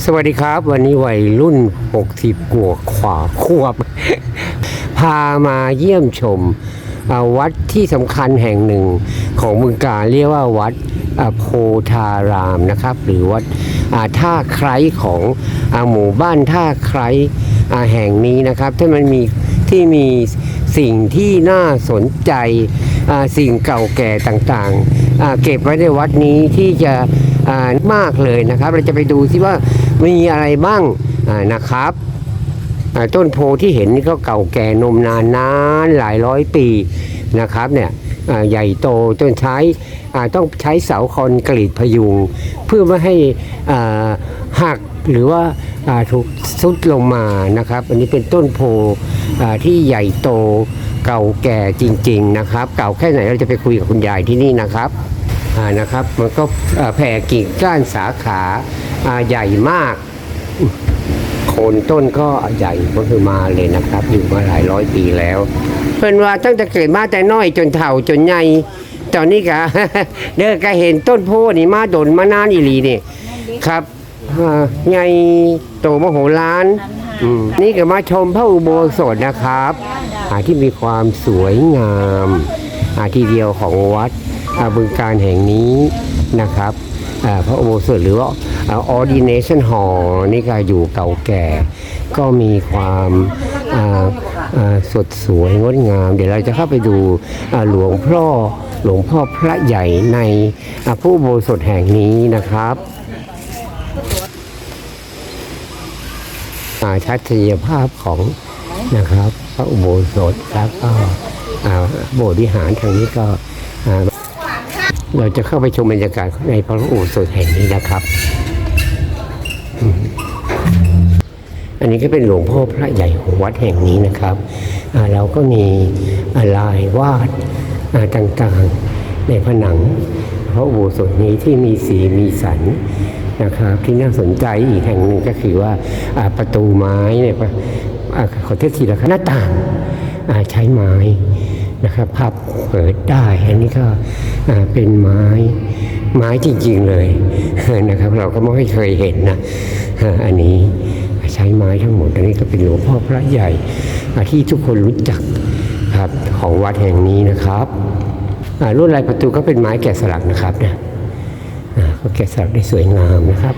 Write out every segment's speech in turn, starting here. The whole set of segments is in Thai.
สวัสดีครับ วันนี้วัยรุ่น60กว่าขวาควบ พามาเยี่ยมชมวัดที่สำคัญแห่งหนึ่งของเมืองกาเรียกว่าวัดโพธารามนะครับ หรือวัดท่าไคร้ของอหมู่บ้านท่าไคร้แห่งนี้นะครับที่มันมีที่มีสิ่งที่น่าสนใจสิ่งเก่าแก่ต่างๆ เก็บไว้ในวัดนี้ที่จะมากเลยนะครับ เราจะไปดูที่ว่ามีอะไรบ้างนะครับต้นโพที่เห็นนี่ก็เก่าแก่นมนานนานหลายร้อยปีนะครับเนี่ยใหญ่โตจนใช้ต้องใช้เสาคอนกรีตพยุง เพื่อไม่ให้หักหรือว่าถูกซุดลงมานะครับ อันนี้เป็นต้นโพที่ใหญ่โต เก่าแก่จริง ๆนะครับ เก่าแค่ไหนเราจะไปคุยกับคุณยายที่นี่นะครับนะครับมันก็แผ่กิ่งก้านสาขาาใหญ่มาก โคนต้นก็ใหญ่ก็คือมาเลยนะครับ อยู่มาหลายร้อยปีแล้วเพิ่นว่าตั้งแต่เกิดมาแต่น้อยจนเฒ่าจนใหญ่ตอนนี้กะเด้อก็เห็นต้นโพนี่มาดนมานานอีหลีนี่ครับอ่าใหญ่โตมโหฬาร นี่ก็มาชมพระอุโบสถนะครับที่มีความสวยงามาที่เดียวของวัดบึงการแห่งนี้นะครับพระอุโบสถหรือว่า ordination hall นี่ก็อยู่เก่าแก่ ก็มีความสดสวยงดงาม เดี๋ยวเราจะเข้าไปดูหลวงพ่อหลวงพ่อพระใหญ่ในพระอุโบสถแห่งนี้นะครับอ่า ทัศนียภาพของนะครับ พระอุโบสถแล้วก็โบสถ์วิหารทางนี้ก็เราจะเข้าไปชมบรรยากาศในพระอุโบสถแห่งนี้นะครับ อันนี้ก็เป็นหลวงพ่อพระใหญ่ของวัดแห่งนี้นะครับเราก็มีลายวาดต่างๆในผนังพระอุโบสถนี้ที่มีสีมีสัน นะครับที่น่าสนใจอีกแห่งหนึ่งก็คือว่าประตูไม้เนี่ยขอเทษทีนะครับหน้าต่างใช้ไม้นะครับพับเปิดได้อันนี้ก็เป็นไม้ไม้จริงๆเลยนะครับ เราก็ไม่เคยเห็นนะอันนี้ใช้ไม้ทั้งหมดอันนี้ก็เป็นหลวงพ่อพระใหญ่ที่ทุกคนรู้จักครับของวัดแห่งนี้นะครับอ่าลวดลายประตูก็เป็นไม้แกะสลักนะครับเนี่ย ก็แกะสลักได้สวยงามนะครับ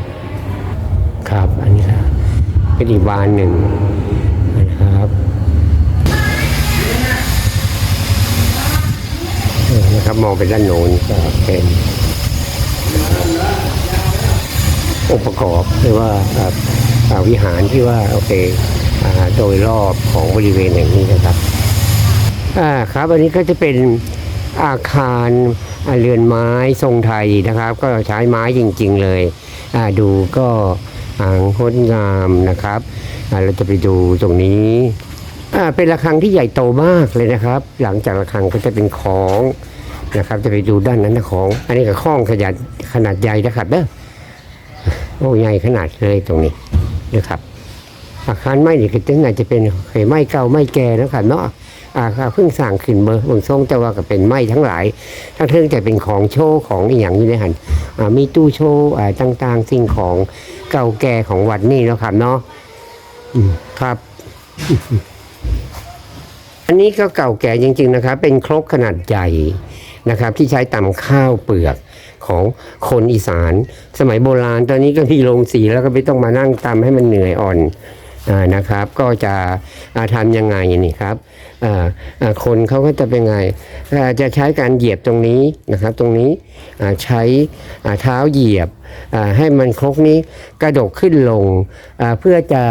ครับอันนี้ก็เป็นอีกบานหนึ่งนะครับเออนะครับมองไปด้านโน้นก็เป็นองค์ประกอบหรือว่าวิหารที่ว่าโอเคอโดยรอบของบริเวณแห่งนี้นะครับอ่าครับอันนี้ก็จะเป็นอาคาร เรือนไม้ทรงไทยนะครับ ก็ใช้ไม้จริง ๆ เลยดูก็งดงามนะครับเราจะไปดูตรงนี้เป็นระฆังที่ใหญ่โตมากเลยนะครับ หลังจากระฆังก็จะเป็นของนะครับ จะไปดูด้านนั้นนะของ อันนี้ก็ข้องขนาดขนาดใหญ่นะครับเด้อโอ้ใหญ่ขนาดเลยตรงนี้นะครับอาคารไม้นี่คือถึงอาจจะเป็นเคยไม้เก่าไม้แก่นะครับเนาะ อาคาเพิ่งสร้างขึ้นเบอร์บางทรงแต่ว่าก็เป็นไม้ทั้งหลาย ทั้งเทิงแต่เป็นของโชว์ของอย่างนี้ในหันอ่ามีตู้โชว์อ่าต่างๆ สิ่งของเก่าแก่ของวัดนี่แล้วครับเนาะครับ อันนี้ก็เก่าแก่จริง ๆนะครับ เป็นครกขนาดใหญ่นะครับ ที่ใช้ตำข้าวเปลือกของคนอีสาน สมัยโบราณ ตอนนี้ก็มีโรงสีแล้วก็ไม่ต้องมานั่งตำให้มันเหนื่อยอ่อนอานะครับ ก็จะทำยังไงนี่ครับ คนเขาก็จะเป็นไงจะใช้การเหยียบตรงนี้นะครับ ตรงนี้ใช้เท้าเหยียบให้มันครกนี้กระดกขึ้นลงเพื่อจะ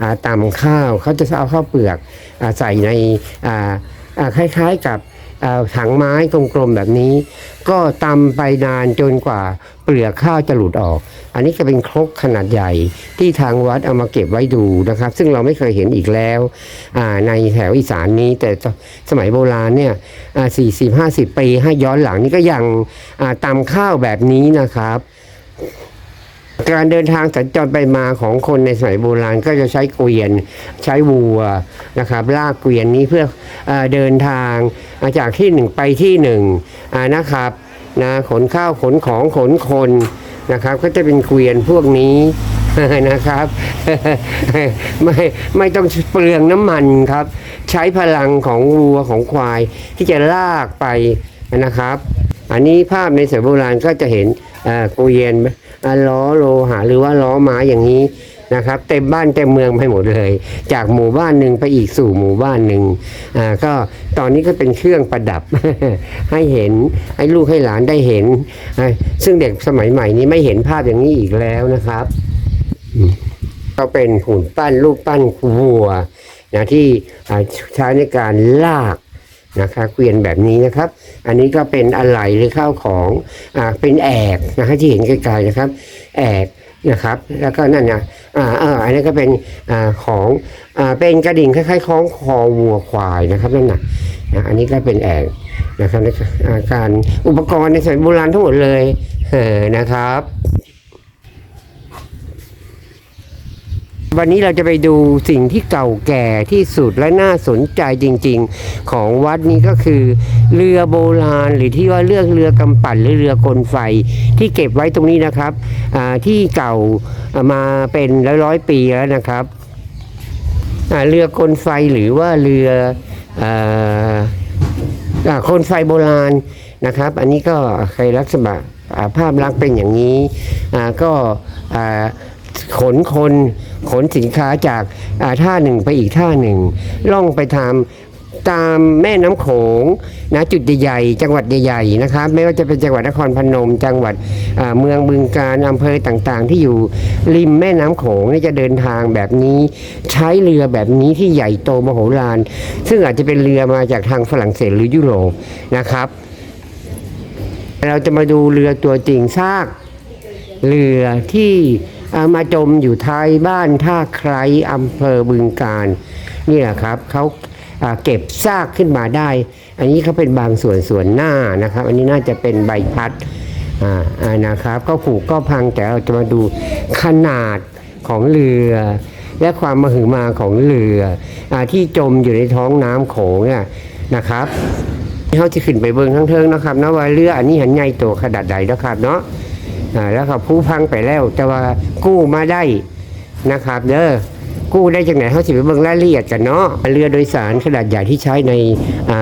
อ่าตำข้าวเขาจะเอาข้าวเปลือกใส่ในอ่าอ่าคล้ายๆกับ ถังไม้กลมๆแบบนี้ ก็ตำไปนานจนกว่าเปลือกข้าวจะหลุดออก อันนี้จะเป็นครกขนาดใหญ่ที่ทางวัดเอามาเก็บไว้ดูนะครับ ซึ่งเราไม่เคยเห็นอีกแล้วในแถวอีสานนี้ แต่สมัยโบราณเนี่ยสี่สิบห้าสิบปีให้ย้อนหลังนี่ก็ยังตำข้าวแบบนี้นะครับ การเดินทางสัญจรไปมาของคนในสมัยโบราณก็จะใช้เกวียนใช้วัวนะครับลากเกวียนนี้เพื่อเอเดินทางจากที่หนึ่งไปที่หนึ่งนะครับนะขนข้าวขนของขนคนนะครับ ก็จะเป็นเกวียนพวกนี้นะครับ ไม่ไม่ต้องเปลืองน้ำมันครับ ใช้พลังของวัวของควายที่จะลากไป นะครับ อันนี้ภาพในสมัยโบราณก็จะเห็นเอ่อเกวียนอ่อล้อโลหะหรือว่าล้อม้าอย่างนี้นะครับ เต็มบ้านเต็มเมืองไปหมดเลย จากหมู่บ้านหนึ่งไปอีกสู่หมู่บ้านหนึ่งอ่าก็ตอนนี้ก็เป็นเครื่องประดับ ให้เห็นให้ลูกให้หลานได้เห็น ซึ่งเด็กสมัยใหม่นี้ไม่เห็นภาพอย่างนี้อีกแล้วนะครับก็เป็นหุ่นปั้นรูปปั้นวัวนะที่ใช้ในการลาก นะคะเกวียนแบบนี้นะครับ อันนี้ก็เป็นอะไหล่หรือข้าวของอ่าเป็นแอกนะคะที่เห็นไกลๆนะครับ แอกนะครับ แล้วก็นั่นนะอ่าเอออันนี้ก็เป็นอ่าของอ่าเป็นกระดิ่งคล้ายๆคล้องคอวัวควายนะครับนั่นนะนะอันนี้ก็เป็นแอกนะครับในอาการอุปกรณ์ในสมัยโบราณทั้งหมดเลยเออนะครับ วันนี้เราจะไปดูสิ่งที่เก่าแก่ที่สุดและน่าสนใจจริง ๆ ของวัดนี้ก็คือเรือโบราณหรือที่ว่าเรือกเรือกำปั่นหรือเรือกลไฟ ที่เก็บไว้ตรงนี้นะครับที่เก่ามาเป็นร้อยร้อยๆปีแล้วนะครับเรือกลไฟหรือว่าเรืออ่าอ่าโคนไฟโบราณนะครับ อันนี้ก็เคยลักษณะภาพลักษณ์เป็นอย่างนี้ก็ ขนคนขนสินค้าจากอ่าท่าหนึ่งไปอีกท่าหนึ่ง ล่องไปทำตามแม่น้ำโขงนะจุดใหญ่ๆจังหวัดใหญ่ๆนะครับไม่ว่าจะเป็นจังหวัดนครพนม จังหวัดอ่าเมืองบึงการอำเภอต่างๆ ที่อยู่ริมแม่น้ำโขงนี่จะเดินทางแบบนี้ใช้เรือแบบนี้ที่ใหญ่โตมโหฬารซึ่งอาจจะเป็นเรือมาจากทางฝรั่งเศสหรือยุโรปนะครับ เราจะมาดูเรือตัวจริงซากเรือที่ มาจมอยู่ท้ายบ้านท่าไครอำเภอบึงการนี่แหละครับเขาเก็บซากขึ้นมาได้ อันนี้เขาเป็นบางส่วนส่วนหน้านะครับ อันนี้น่าจะเป็นใบพัดนะครับ ก็ผูกก็พังแต่เราจะมาดูขนาดของเรือ และความมหึมาของเรืออที่จมอยู่ในท้องน้ำโขงเนี่ยนะครับเขาจะขึ้นไปเบิ้งทั้งเทิงนะครับนะว่าเรืออันนี้หันใหญ่โตขนาดใดนะครับเนาะ แล้วก็ผู้พังไปแล้ว แต่ว่ากู้มาได้นะครับเด้อกู้ได้จากไหนเขาสิไปเบิ้งรายละเอียดกันเนาะเรือโดยสารขนาดใหญ่ที่ใช้ในอ่า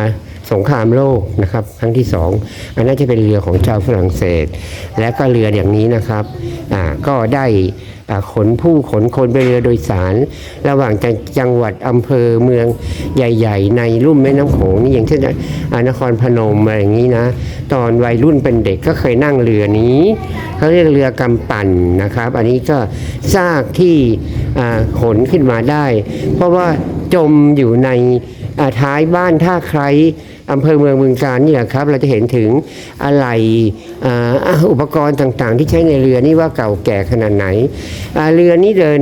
สงครามโลกนะครับ ครั้งที่สองอันนั้นจะเป็นเรือของชาวฝรั่งเศส และก็เรืออย่างนี้นะครับอ่าก็ได้ขนผู้ขนคนไปเรือโดยสาร ระหว่างจังจังหวัดอำเภอเมืองใหญ่ ๆ ในลุ่มแม่น้ำโขงนี่อย่างเช่นอานครพนมอะไรอย่างนี้นะ ตอนวัยรุ่นเป็นเด็กก็เคยนั่งเรือนี้เขาเรียกเรือกำปั่นนะครับ อันนี้ก็ซากที่ขนขึ้นมาได้ เพราะว่าจมอยู่ในท้ายบ้านท่าใคร อำเภอเมืองเมืองการนี่แหละครับ เราจะเห็นถึงอะไรอ่าอ่าอุปกรณ์ต่างๆ ที่ใช้ในเรือนี่ว่าเก่าแก่ขนาดไหน เรือนี้เดิน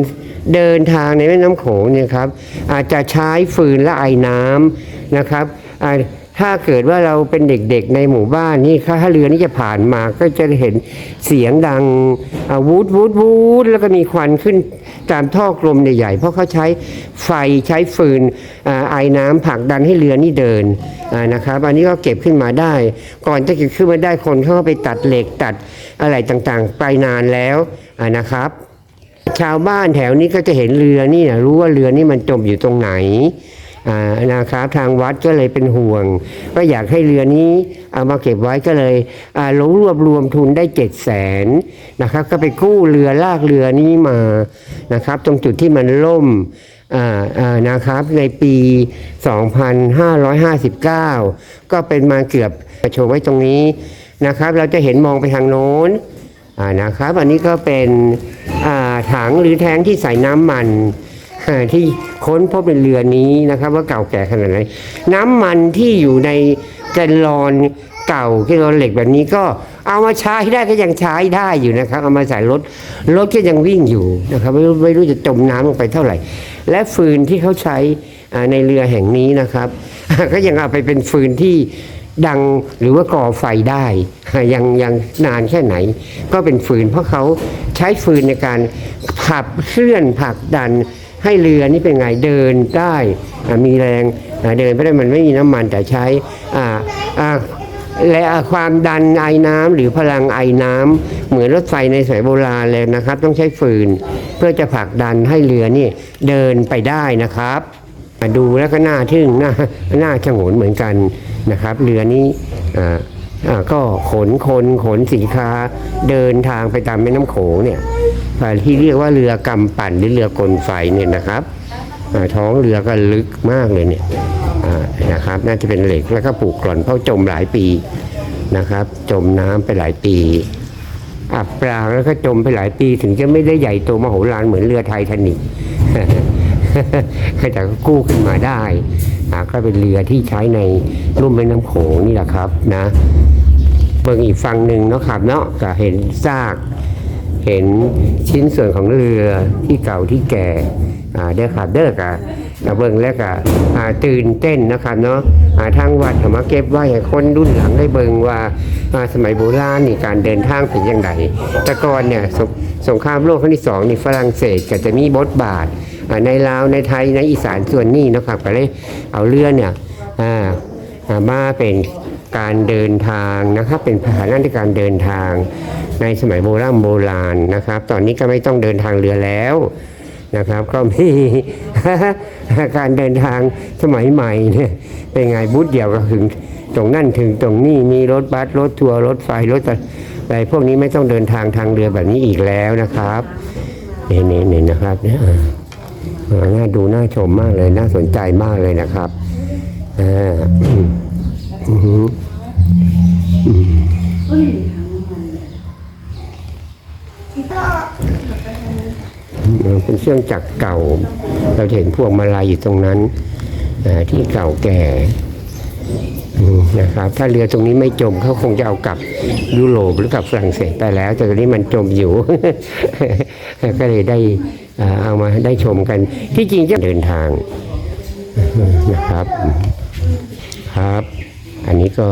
เดินทางในแม่น้ำโขงเนี่ยครับอาจจะใช้ฟืนและไอ้น้ำนะครับ ถ้าเกิดว่าเราเป็นเด็กๆในหมู่บ้านนี่ถ้าเรือนี้จะผ่านมาก็จะเห็นเสียงดังวูดวูดวูดแล้วก็มีควันขึ้นตามท่อกลมใหญ่ๆเพราะเขาใช้ไฟใช้ฟืนอไอ้น้ำผลักดันให้เรือนี่เดินนะครับอันนี้ก็เก็บขึ้นมาได้ ก่อนจะเก็บขึ้นมาได้คนเขาก็ไปตัดเหล็กตัดอะไรต่างๆ ไปนานแล้วนะครับ ชาวบ้านแถวนี้ก็จะเห็นเรือนี่นะรู้ว่าเรือนี่มันจมอยู่ตรงไหน นะครับทางวัดก็เลยเป็นห่วง ก็อยากให้เรือนี้เอามาเก็บไว้ก็เลยอ่ารวบรวมทุนได้เจ็ดแสนนะครับ ก็ไปกู้เรือลากเรือนี้มานะครับ ตรงจุดที่มันล่มอ่านะครับในปี 2559 ก็เป็นมาเกือบโชว์ไว้ตรงนี้นะครับ เราจะเห็นมองไปทางโน้นนะครับ อันนี้ก็เป็นถังหรือแท้งที่ใส่น้ำมัน ที่ค้นพบในเรือนี้นะครับ ว่าเก่าแก่ขนาดไหนน้ำมันที่อยู่ในแกลลอนเก่าแกลลอนเหล็กแบบนี้ก็เอามาใช้ได้ก็ยังใช้ได้อยู่นะครับ เอามาใส่รถรถก็ยังวิ่งอยู่นะครับไม่รู้ไม่รู้จะจมน้ำลงไปเท่าไหร่ และฟืนที่เขาใช้ในเรือแห่งนี้นะครับ ก็ยังเอาไปเป็นฟืนที่ดังหรือว่าก่อไฟได้ยังยังนานแค่ไหน ก็เป็นฟืนเพราะเขาใช้ฟืนในการขับเคลื่อนผลักดัน ให้เรือนี่เป็นไงเดินได้มีแรงเดินไม่ได้มันไม่มีน้ำมันแต่ใช้และความดันไอน้ำหรือพลังไอน้ำเหมือนรถไฟในสมัยโบราณเลยนะครับ ต้องใช้ฟืน เพื่อจะผลักดันให้เรือนี่เดินไปได้นะครับดูแล้วก็น่าทึ่งน่าน่าชงนเหมือนกันนะครับ เรือนี้ก็ขนคนขนสินค้าเดินทางไปตามแม่น้ำโขงเนี่ย ที่เรียกว่าเรือกำปั่นหรือเรือกลไฟเนี่ยนะครับท้องเรือก็ลึกมากเลยเนี่ยนะครับน่าจะเป็นเหล็กแล้วก็ปลูกกร่อนเพราะจมหลายปีนะครับ จมน้ำไปหลายปีอับปรางแล้วก็จมไปหลายปีถึงจะไม่ได้ใหญ่โตมโหฬารเหมือนเรือไททานิกแต่ก็กู้ขึ้นมาได้ก็เป็นเรือที่ใช้ในรุ่มแม่น้ำโขงนี่แหละครับนะเบิ่งอีกฝั่งหนึ่งเนาะครับเนาะก็เห็นซาก เห็นชิ้นส่วนของเรือที่เก่าที่แก่เด้อครับเด้อกะเบิ่งแล้วก็ตื่นเต้นนะครับเนาะทางวัดเอามเก็บไว้ให้คนรุ่นหลังได้เบิ่งว่าสมัยโบราณนี่การเดินทางเป็นยังไงแต่ก่อนเนี่ยสงสงครามโลกครั้งที่สองนี่ฝรั่งเศสก็จะมีบทบาทในลาวในไทยในอีสานส่วนนี้นะครับก็เลยเอาเรือเนี่ยมาเป็นการเดินทางนะครับเป็นพาหนะในการเดินทาง ในสมัยโบราณโบราณนะครับ ตอนนี้ก็ไม่ต้องเดินทางเรือแล้วนะครับ ก็มีการเดินทางสมัยใหม่เนี่ยเป็นไงบูธเดียวก็ถึงตรงนั่นถึงตรงนี้มีรถบัสรถทัวร์รถไฟรถอะไรพวกนี้ไม่ต้องเดินทางทางเรือแบบนี้อีกแล้วนะครับนี่นี่นี่นะครับเนี่ยอ่าอ่าน่าดูน่าชมมากเลยน่าสนใจมากเลยนะครับอ่าอือหือ เออเป็นเครื่องจักรเก่า เราเห็นพวงมาลัยอยู่ตรงนั้นที่เก่าแก่นะครับถ้าเรือตรงนี้ไม่จมเขาคงจะเอากลับยุโรปหรือกลับฝรั่งเศสไปแล้ว แต่ตอนนี้มันจมอยู่ ก็เลยได้เอามาได้ชมกัน ที่จริงจะเดินทางนะครับครับ อันนี้ก็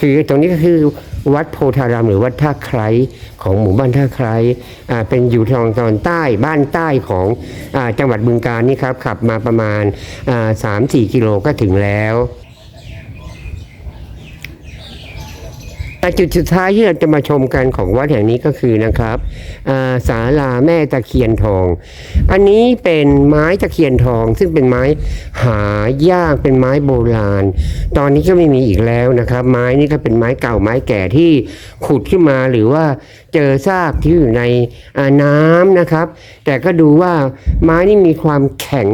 คือตรงนี้ก็คือวัดโพธารามหรือวัดท่าไคร้ของหมู่บ้านท่าไคร้เป็นอยู่ทางตอนใต้บ้านใต้ของอจังหวัดบึงการนี่ครับขับมาประมาณสามสี่กิโลก็ถึงแล้วอะ จุดสุดท้ายที่เราจะมาชมกันของวัดแห่งนี้ก็คือนะครับศาลาแม่ตะเคียนทอง อันนี้เป็นไม้ตะเคียนทอง ซึ่งเป็นไม้หายากเป็นไม้โบราณ ตอนนี้ก็ไม่มีอีกแล้วนะครับ ไม้นี่ก็เป็นไม้เก่าไม้แก่ที่ขุดขึ้นมาหรือว่าเจอซากที่อยู่ในน้ำนะครับ แต่ก็ดูว่าไม้นี่มีความแข็ง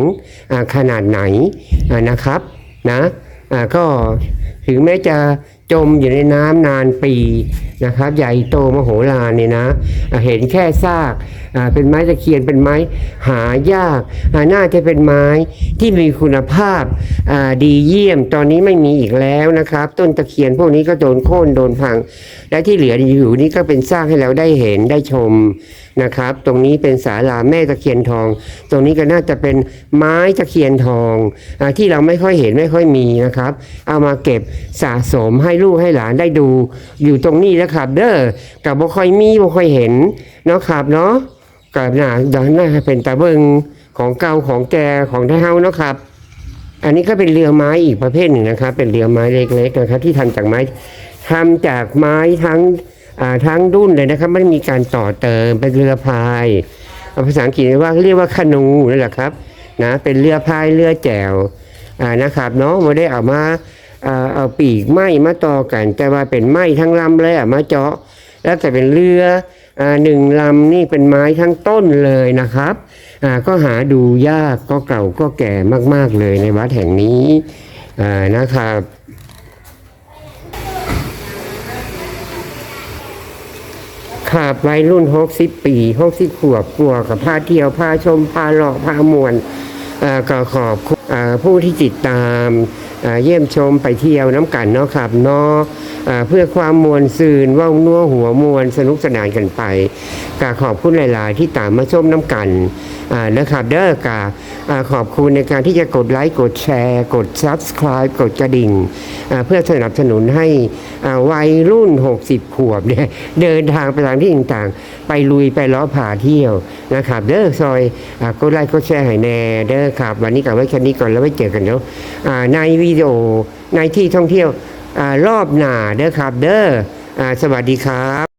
ขนาดไหนนะครับนะก็ถึงแม้จะ จมอยู่ในน้ำนานปีนะครับ ใหญ่โตมโหฬารเนี่ยนะเห็นแค่ซากเป็นไม้ตะเคียนเป็นไม้หายากาน่าจะเป็นไม้ที่มีคุณภาพดีเยี่ยมตอนนี้ไม่มีอีกแล้วนะครับ ต้นตะเคียนพวกนี้ก็โดนโค่นโดนพัง และที่เหลืออยู่นี่ก็เป็นซากให้เราได้เห็นได้ชม นะครับ ตรงนี้เป็นศาลาแม่ตะเคียนทอง ตรงนี้ก็น่าจะเป็นไม้ตะเคียนทองอที่เราไม่ค่อยเห็นไม่ค่อยมีนะครับ เอามาเก็บสะสมให้ลูกให้หลานได้ดู อยู่ตรงนี้แล้วครับ เด้อกับบ่ค่อยมีบ่ค่อยเห็นเนาะครับเนาะกับหน้าดังน้าเป็นตาเบิงของเก่าของแกของไทเฮาเนาะครับอันนี้ก็เป็นเรือไม้อีกประเภทหนึ่งนะครับ เป็นเรือไม้เล็กๆนะครับที่ทำจากไม้ทำจากไม้ทั้ง ทั้งดุ้นเลยนะครับไม่ได้มีการต่อเติมเป็นเรือพายภาษาอังกฤษเรียกว่าเรียกว่าคานูนั่นแหละครับนะเป็นเรือพายเรือแจวนะครับเนาะไม่ได้เอามาเอาปีกไม้มาต่อกัน แต่ว่าเป็นไม้ทั้งลำเลยอะมาเจาะ แล้วแต่เป็นเรืออหนึ่งลำนี่เป็นไม้ทั้งต้นเลยนะครับก็หาดูยากก็เก่าก็แก่มากๆเลยในวัดแห่งนี้นะครับ ขาบวัยรุ่นหกสิบปีหกสิบขวบกลัวกับผ้าเที่ยวผ้าชมผ้าหลอกผ้ามวลก็ขอบผู้ที่ติดตาม เยี่ยมชมไปเที่ยวน้ำกันเนาะครับเนาะเพื่อความมวลซืนว่านัวหัวมวลสนุกสนานกันไปก็ขอบคุณหลาย ๆ ที่ตามมาชมน้ำกันนะครับเด้อกาอ่าขอบคุณในการที่จะกดไลค์กดแชร์ กด subscribe กดกระดิ่ง เพื่อสนับสนุนให้วัยรุ่น 60 ขวบเนี่ยเดินทางไปตามที่ต่าง ๆ ไปลุยไปล้อผาเที่ยวนะครับเด้อซอยอกดไลค์กดแชร์ให้แน่เด้อครับ วันนี้กับไว้แค่นี้ก่อนแล้วไว้เจอกันเนาะอ่าในวีโอในที่ท่องเที่ยวอรอบหนาเด้อครับ เด้ออสวัสดีครับ